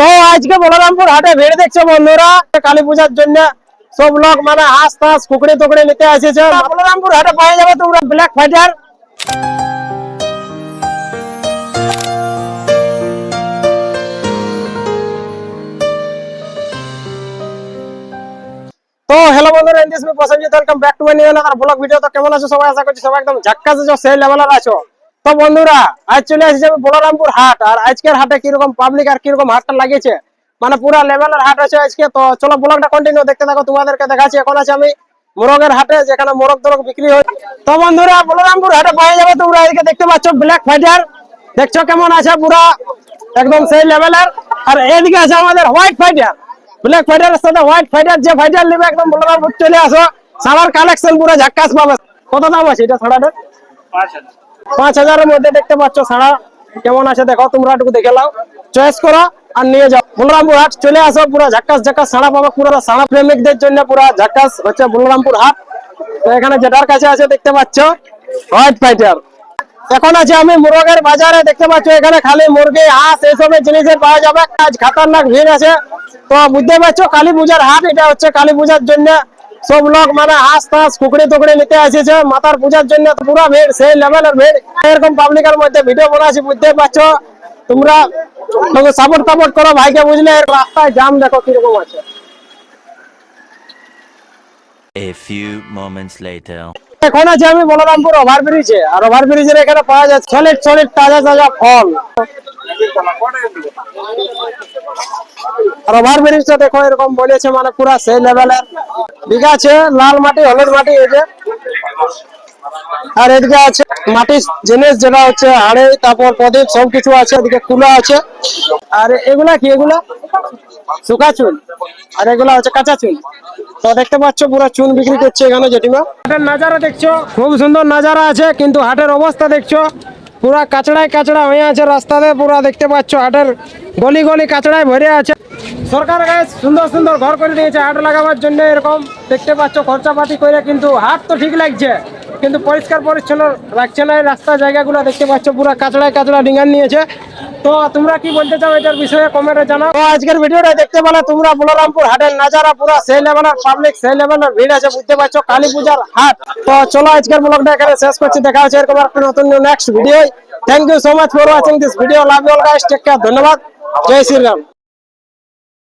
তো আজকে বলরামপুর হাটে ভিড় দেখছ বন্ধুরা কালী পূজার জন্য সব লোক মানে হাঁস টাস কুকড়ে টুকড়ে নিতে আসেছে বলরামপুর হাটে পাওয়া যাবে তোমরা ব্ল্যাক ফাইটার তো হ্যালো বন্ধুরা it's me Prosenjit welcome back to my new blog video তো কেমন আছো সবাই আশা করছি সবাই একদম ঝাক্কাস আছো সেই লেভেলের আছো। তো বন্ধুরা, আজ চলে এসেছে আমি বলরামপুর হাট, আর আজকের হাটে কীরকম পাবলিক আর কীরকম হাটটা লাগিয়েছে মানে পুরা লেভেলের হাট আছে আজকে। তো চলো ব্লগটা কন্টিনিউ দেখতে থাকো, তোমাদেরকে দেখাচ্ছি। এখন আছে আমি মোরগের হাটে, যেখানে মোরগ তোরগ বিক্রি হয়। তো বন্ধুরা, বলরামপুর হাটে পাওয়া যাবে তোমরা, এদিকে দেখতে পাচ্ছ ব্ল্যাক ফাইটার দেখছ কেমন আছে পুরা, একদম সেই লেভেলের আর এদিকে আছে আমাদের হোয়াইট ফাইটার ব্ল্যাক ফাইটারের সাথে হোয়াইট ফাইটার যে ফাইটার নেবে, একদম বলরামপুর চলে আসো। সালার কালেকশন পুরো ঝাক্কাস পাবে। কত দাম আছে এটা ছাড়াটার পাঁচ হাজারের মধ্যে দেখতে পাচ্ছ সাড়া কেমন আছে দেখো, তোমরা একটু দেখে নাও। চয়েস করো আর নিয়ে যাও। বলরামপুর হাট, চলে আসো, পুরো ঝাক্কাস ঝাক্কাস সাড়া পাবে, পুরো সাড়া প্রেমিকদের জন্য পুরো ঝাক্কাস হচ্ছে বলরামপুর হাট। তো এখানে যেটার কাছে আছে, দেখতে পাচ্ছ। হোয়াইট ফাইটার এখন আছে আমি মুরগের বাজারে, দেখতে পাচ্ছ এখানে খালি মুরগি, হাঁস এইসবের জিনিসের পাওয়া যাবে। আজ খাতারনাক ভিড় আছে। তো বুঝতে পারছ কালী পূজার হাট, এটা হচ্ছে কালী পূজার জন্য। সব লোক মানে হাঁস টাস কুকড়ে টুকড়ে নিতে আসেছে। মাতার পূজার জন্য পুরো ভিড় সেই লেভেলের ভিড়। এরকম পাবলিকের মধ্যে ভিডিও বানাচ্ছি বুঝতে পারছ? তোমরা সাপোর্ট টাপোর্ট করো ভাইকে বুঝলে রাস্তায় জাম দেখো কীরকম আছে। A few moments later. এখন আছে আমি বলরামপুর ওভার ব্রিজে আর ওভার ব্রিজের এখানে পাওয়া যায় সলিড সলিড তাজা তাজা ফল। আর ওভার ব্রিজটা দেখো এরকম বলেছে মানে পুরা সেই লেভেলের ঠিক আছে, লাল মাটি, হলুদ মাটি, এই আর এদিকে আছে মাটির জিনিস, যেটা হচ্ছে হাড়ে, তারপর প্রদীপ, সবকিছু আছে, এদিকে কুলা আছে। আর এগুলা কি এগুলা? শুকা চুন আর এগুলা হচ্ছে কাঁচা চুন তো দেখতে পাচ্ছ, পুরো চুন বিক্রি করছে এখানে জেঠিমা। হাটের নাজারা দেখছ, খুব সুন্দর নাজারা আছে, কিন্তু হাটের অবস্থা দেখছ, পুরা কাচড়ায় কাচড়া হয়ে আছে রাস্তাতে, পুরা দেখতে পাচ্ছ, হাটের গলি গলি কাচড়ায় ভরে আছে। সরকার গায়ে সুন্দর সুন্দর ঘর করে দিয়েছে হাট লাগাবার জন্য এরকম দেখতে পাচ্ছ, খরচাপাতি করে কিন্তু হাট তো ঠিক লাগছে, কিন্তু পরিষ্কার পরিচ্ছন্ন রাখছে না রাস্তা জায়গাগুলো, দেখতে পাচ্ছ পুরা কাচড়ায় কাঁচড়া ডিঙ্গান নিয়েছে। তো তোমরা কি বলতে চাও এটার বিষয়ে, কমেন্টে জানাও। তো আজকের ভিডিওটা দেখতে পেলে তোমরা বলরামপুর হাটের নাজারা পুরো সেই লেভেলের পাবলিক সেই লেভেলের ভিড় আছে, বুঝতে পারছ, কালী পূজার হাট। তো চলো আজকের ব্লগটা এখানে শেষ করছি, দেখা হচ্ছে এরকম একটা নতুন next video thank you so much for watching this video love you all guys take care ধন্যবাদ, জয় শ্রীরাম।